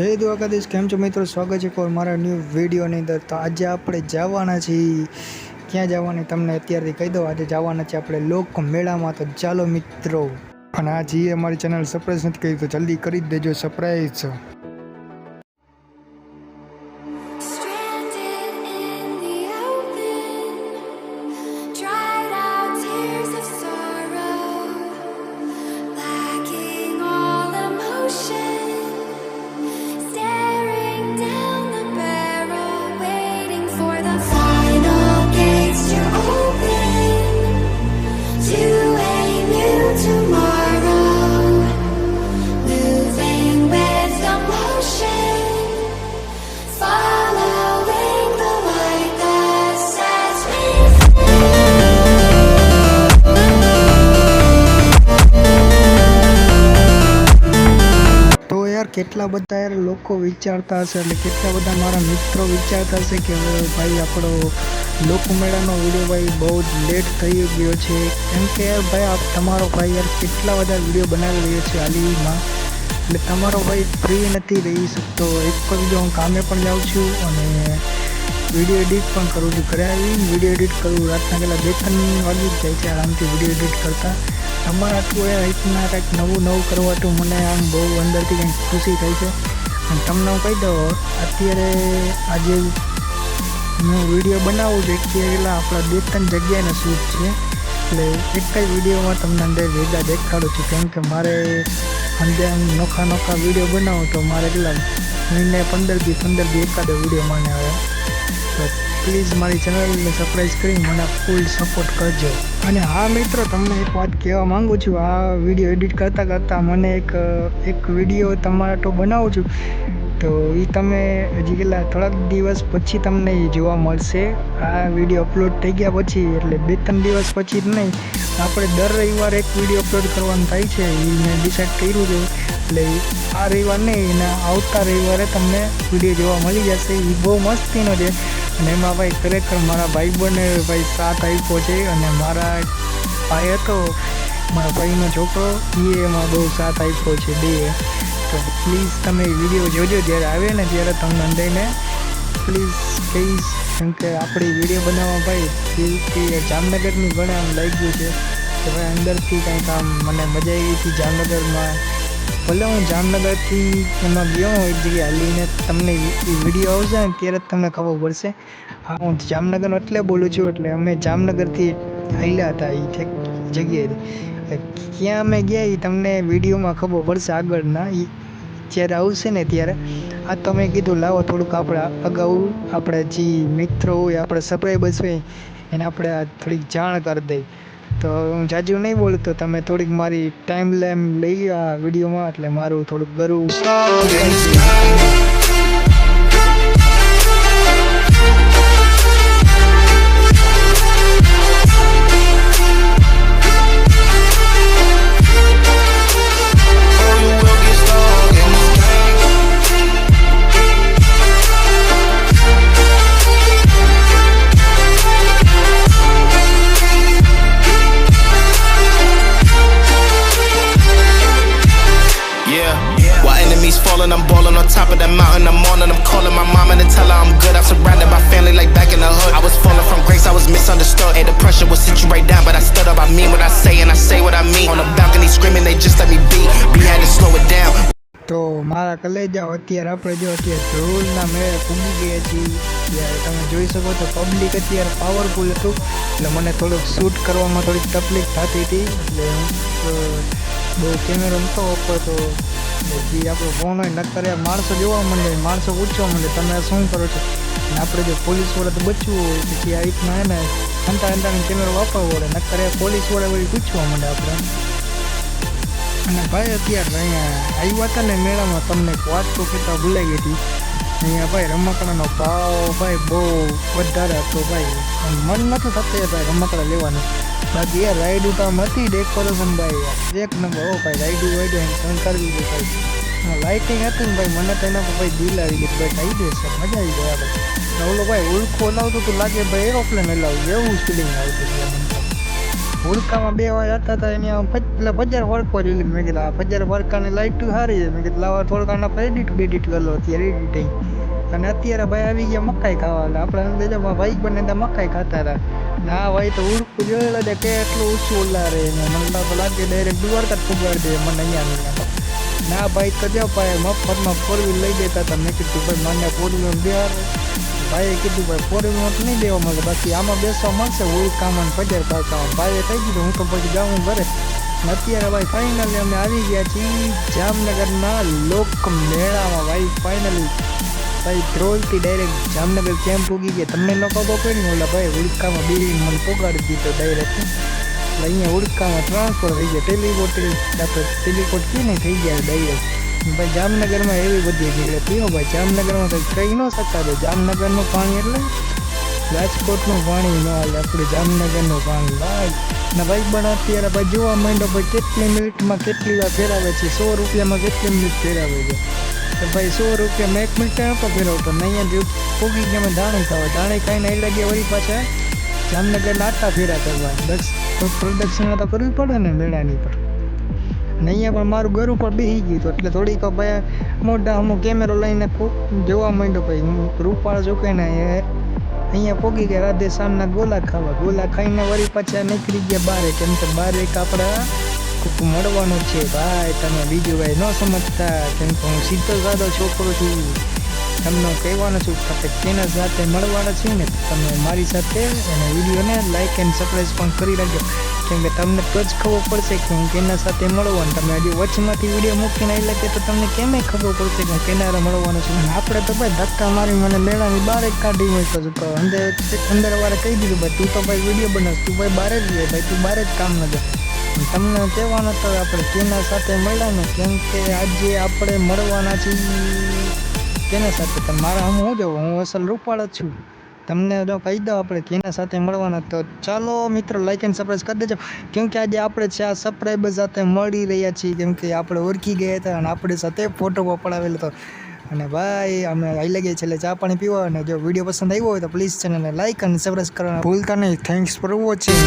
જય દ્વારકાધીશ, કેમ છો મિત્રો? સ્વાગત છે કોઈ મારા ન્યૂ વિડીયોની અંદર. તો આજે આપણે જવાના છીએ. ક્યાં જવાની તમને અત્યારથી કહી દઉં. આજે જવાના છે આપણે લોક મેળામાં. તો ચાલો મિત્રો. અને આ જે અમારી ચેનલ સરપ્રાઈઝ નથી કરી, તો જલ્દી કરી દેજો. સરપ્રાઈઝ કેટલા બધા યાર લોકો વિચારતા હશે એટલે કેટલા બધા મારા મિત્રો વિચારતા હશે કે ભાઈ આપણો લોકમેળાનો વીડિયો ભાઈ બહુ જ લેટ થઈ ગયો છે. કેમ કે યાર ભાઈ આપ તમારો ભાઈ યાર કેટલા બધા વીડિયો બનાવી રહ્યો છે હાલીમાં. એટલે તમારો ભાઈ ફ્રી નથી રહી શકતો. એક બીજો હું કામે પણ જાઉં છું અને વીડિયો એડિટ પણ કરું છું. ઘરે આવીને વીડિયો એડિટ કરું. રાતના પહેલાં બે ત્રણ વાગી જ જાય છે. આરામથી વીડિયો એડિટ કરતાં. તમારા આટલું એ રીતના કંઈક નવું નવું કરવાતું મને આમ બહુ અંદરથી કંઈક ખુશી થઈ છે. અને તમને હું કહી દઉં, અત્યારે આજે હું વીડિયો બનાવું છું એકલા આપણા બે ત્રણ જગ્યાને શૂટ છે. એટલે એક જ વિડીયોમાં તમને અંદર ભેગા દેખાડું છું, કેમ કે મારે અંદર નોખા નોખા વીડિયો બનાવું તો મારે એટલા મહિને પંદર દી પંદર દી એકાદો વીડિયો મને આવે તો પ્લીઝ મારી ચેનલને સબસ્ક્રાઈબ કરી મને ફૂલ સપોર્ટ કરજો. અને હા મિત્રો, તમને એક વાત કહેવા માંગુ છું. આ વીડિયો એડિટ કરતાં કરતાં મને એક એક વીડિયો તમારો બનાવું છું. તો એ તમે હજી કેટલા, થોડાક દિવસ પછી તમને એ જોવા મળશે. આ વીડિયો અપલોડ થઈ ગયા પછી, એટલે બે ત્રણ દિવસ પછી જ નહીં. આપણે દર રવિવારે એક વીડિયો અપલોડ કરવાનું થાય છે. એ મેં ડિસાઇડ કર્યું છે. એટલે આ રવિવાર નહીં, એના આવતા રવિવારે તમને વીડિયો જોવા મળી જશે. એ બહુ મસ્તીનો છે. અને એમાં ભાઈ ખરેખર મારા ભાઈબંધને ભાઈ સાથ આપ્યો છે અને મારા ભાઈ હતો, મારા ભાઈનો છોકરો એ એમાં બહુ સાથ આપ્યો છે બે. તો પ્લીઝ તમે વીડિયો જોજો જ્યારે આવે ને ત્યારે તમને અંદરને પ્લીઝ કહીશ. કેમ કે આપણી વીડિયો બનાવવા ભાઈ દિલથી જામનગરની ઘણા આમ લાગ્યું છે કે ભાઈ અંદરથી કંઈક આમ મને મજા આવી હતી જામનગરમાં. ભલે હું જામનગરથી એમાં ગયો એક જગ્યાએ હાલીને, તમને વીડિયો આવશે ને ત્યારે જ તમને ખબર પડશે. હા, હું જામનગરનો એટલે બોલું છું એટલે અમે જામનગરથી હાલ્યા હતા એ જગ્યાએ ક્યાં અમે ગયા એ તમને વિડીયોમાં ખબર પડશે આગળના. એ જ્યારે આવશે ને ત્યારે આ તમે કીધું, લાવો થોડુંક આપણા અગાઉ, આપણે જે મિત્રો હોય, આપણે સબસ્ક્રાઈબર્સ હોય, એને આપણે થોડીક જાણ કરી દઈ. તો હું જાજુ નહીં બોલું તો તમે થોડીક મારી ટાઈમ લેમ લઈ આ વિડીયોમાં, એટલે મારું થોડુંક ગરું. Pressure will sit you right down, but I stood up. I mean what I say, and I say what I mean. On the balcony screaming, they just let me be. Had to slow it down. તો મારા કલેજાઓ અત્યારે આપણે જો અત્યારે ધ્રુવના મેળે પૂગી ગયા હતી ત્યારે તમે જોઈ શકો તો પબ્લિક અત્યારે પાવરફુલ હતું એટલે મને થોડુંક શૂટ કરવામાં થોડીક તકલીફ થતી હતી એટલે હું બહુ કેમેરો નહોતો વાપરતો જે આપણો ફોન હોય નક્કર માણસો જોવા માંડે માણસો પૂછવા માંડે તમે શું કરો છો આપણે જો પોલીસ વડે બચવું હોય, પછી આ રીતના એને હંતા હંતાને કેમેરો વાપરવો પડે નક્કર એ પોલીસ વડે વળી પૂછવા માંડે આપણે. અને ભાઈ અત્યારે અહીંયા આવ્યા હતા ને મેળામાં, તમને એક વાત તો કહેતા ભૂલાઈ હતી. અહીંયા ભાઈ રમકડાનો ભાવ ભાઈ બહુ વધારે હતો ભાઈ. મન નથી થતું એ ભાઈ રમકડા લેવાનું. બાકી યાર રાઈડ તો આમ હતી ડેકોરેશન ભાઈ. એક નંબર હો ભાઈ રાઈડ વાઈડ એમ શંકર ભાઈ. લાઇટિંગ હતી ને ભાઈ, મને તો એના ભાઈ દિલ આવી ગઈ ભાઈ આવી દેશે મજા આવી જાય આપણે. ઓલો ભાઈ ઉલ્કો લાવતો તો લાગે ભાઈ એરોપ્લેન હલાવું એવું ફિલિંગ આવતું. હોડકામાં બે વાર હતા હતા એની ફજ- પેલા ફજર વળકો મેં કીધું, આ ફજર વળકાની લાઇટ સારી છે. મેં કીધું, લાવા, થોડુંક આના એડિટ બેડિટ કરી અત્યારે એડિટિંગ અને અત્યારે ભાઈ આવી ગયા મકાઈ ખાવા, એટલે આપણે અંદર ભાઈ બને ત્યાં મકાઈ ખાતા હતા. ના ભાઈ તો ઉડકું જોયેલા કે એટલું ઊંચું ઓલા રે મને લાગે ડાયરેક્ટ દ્વારકા જ પુગાડી દે, મને અહીંયા ના ભાઈ જો ભાઈ, મફતમાં ફોર વ્હીલ લઈ દેતા હતા. કીધું, ભાઈ, મને ફોર વ્હીલ દેવા ભાઈએ કીધું, ભાઈ ફોર વ્હીલ તો નહીં દેવા મળે બાકી આમાં બેસવા મળશે કામ ને ફજર ખાવામાં ભાઈએ કહી દીધું, હું તો પછી જાઉં ઘરે. અત્યારે ભાઈ ફાઇનલી અમે આવી ગયા છીએ જામનગરના લોક મેળામાં. ભાઈ ફાઇનલી ભાઈ, ધ્રોલથી ડાયરેક્ટ જામનગર કેમ પૂગી ગયા. તમને લોકો તો કોઈ નહીં ઓલા ભાઈ ઉડકામાં બિલ્ડિંગ મને પોગાડી દીધો ડાયરેક્ટ એટલે અહીંયા ઉડકામાં ટ્રાન્સફર થઈ ગયા ટેલિપોર્ટ આપણે ટેલિપોર્ટ કહીએ ને થઈ ગયા ડાયરેક્ટ ભાઈ જામનગરમાં એવી બધી એટલે પીઓ ભાઈ જામનગરમાં તો કહી ન શકતા જામનગરનું પાણી એટલે રાજકોટનું પાણી ન હાલે આપણે જામનગરનું પાણી ભાઈ ને ભાઈ પણ અત્યારે ભાઈ જોવા માંડો ભાઈ કેટલી મિનિટમાં કેટલી વાર ફેરાવે છે સો રૂપિયામાં કેટલી મિનિટ ફેરાવે છે તો ભાઈ સો રૂપિયામાં એક મિનિટ નહોતો ફેરવતો નહીં પૂગી ગયા મેં દાણી ખાવા દાણી ખાઈને એ લાગ્યા વળી પાછા જામનગર આટા ફેરા કરવા. બસ પ્રોડક્શન તો કરવી પડે ને મેળાની પર. ને અહીંયા પણ મારું ઘર ઉપર બેસી ગયું હતું, એટલે થોડીક ભાઈ મોઢા અમુક કેમેરો લઈને જોવા માંડ્યો ભાઈ. હું રૂપાળ એ અહીંયા પોગી ગયા રાધે શામના ગોલા ખાવા. ગોલા ખાઈને વળી પાછા નીકળી ગયા બારે. કેમ કે બારે એક આપણા મળવાનું છે. ભાઈ, તમે બીજું ભાઈ ન સમજતા. કેમ કે હું સીધો સાદો છોકરો છું. તમને કહેવાનું છું કે તેના સાથે મળવાના છીએ ને તમે મારી સાથે અને વિડીયોને લાઇક એન્ડ સબસ્ક્રાઈબ પણ કરી રાખજો. કેમ કે તમને તો જ ખબર પડશે કે હું કેના સાથે મળવાનું તમે હજી વચમાંથી વીડિયો મૂકીને આવી લાગે તો તમને કેમે ખબર પડશે કે હું કેનારે મળવાનો છું. અને આપણે તો ભાઈ ધક્કા મારી મને મેળાની બહાર જ કાઢી મૂક્યો છું. તો અંદર અંદર વારે કહી દીધું ભાઈ તું તો ભાઈ વીડિયો બનાવ તું ભાઈ બહાર જ રહે, ભાઈ તું બહાર જ કામ ન કર. તમને કહેવાનું તો આપણે કેના સાથે મળ્યા ને કેમ કે આજે આપણે મળવાના છીએ. કેના સાથે? પણ મારા હું હું જવું હું અસલ રૂપાળ જ છું. તમને જો કહી દઉં આપણે કેના સાથે મળવાના, તો ચાલો મિત્રો લાઈક એન્ડ સબસ્ક્રાઈબ કરી દેજો. કેમ કે આજે આપણે ચાર સબસ્ક્રાઈબર સાથે મળી રહ્યા છીએ. કેમ કે આપણે ઓળખી ગયા હતા અને આપણી સાથે ફોટો પડાવેલો હતો. અને ભાઈ, અમે આવી લાગીએ છેલ્લે ચા પાણી પીવા. અને જો વીડિયો પસંદ આવ્યો હોય તો પ્લીઝ ચેનલને લાઈક અને સબસ્ક્રાઈબ કરવાના ભૂલતા નહીં. Thanks for watching